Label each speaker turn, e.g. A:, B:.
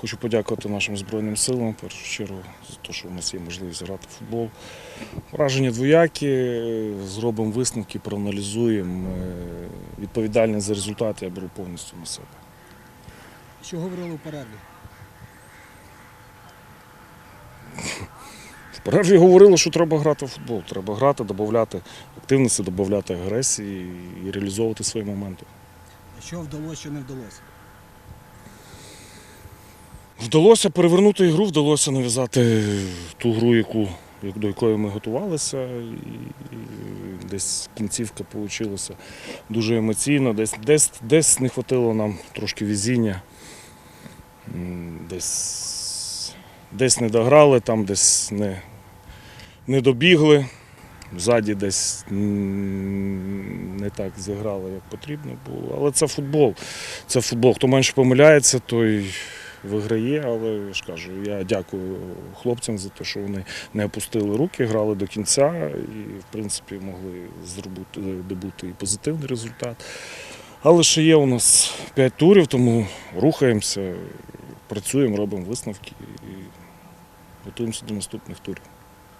A: Хочу подякувати нашим Збройним силам, в першу чергу, за те, що у нас є можливість грати в футбол. Враження двоякі, зробимо висновки, проаналізуємо. Е, Відповідальність за результат я беру повністю на себе.
B: Що говорили у перерві?
A: В перерві говорили, що треба грати в футбол. Треба грати, додати активності, додати агресії і реалізовувати свої моменти.
B: Що вдалося, що не вдалося?
A: Вдалося перевернути ігру, вдалося нав'язати ту гру, яку, до якої ми готувалися. І, десь кінцівка вийшла дуже емоційно. Десь, десь, десь не вистачило нам трошки везіння. М, Десь, десь не дограли, там десь не, не добігли. Ззаді десь не так зіграли, як потрібно було. Але це футбол. Це футбол. Хто менше помиляється, той виграє, але ж кажу, я дякую хлопцям за те, що вони не опустили руки, грали до кінця і, в принципі, могли зробити добути і позитивний результат. Але ще є у нас 5 турів, тому рухаємося, працюємо, робимо висновки і готуємося до наступних турів.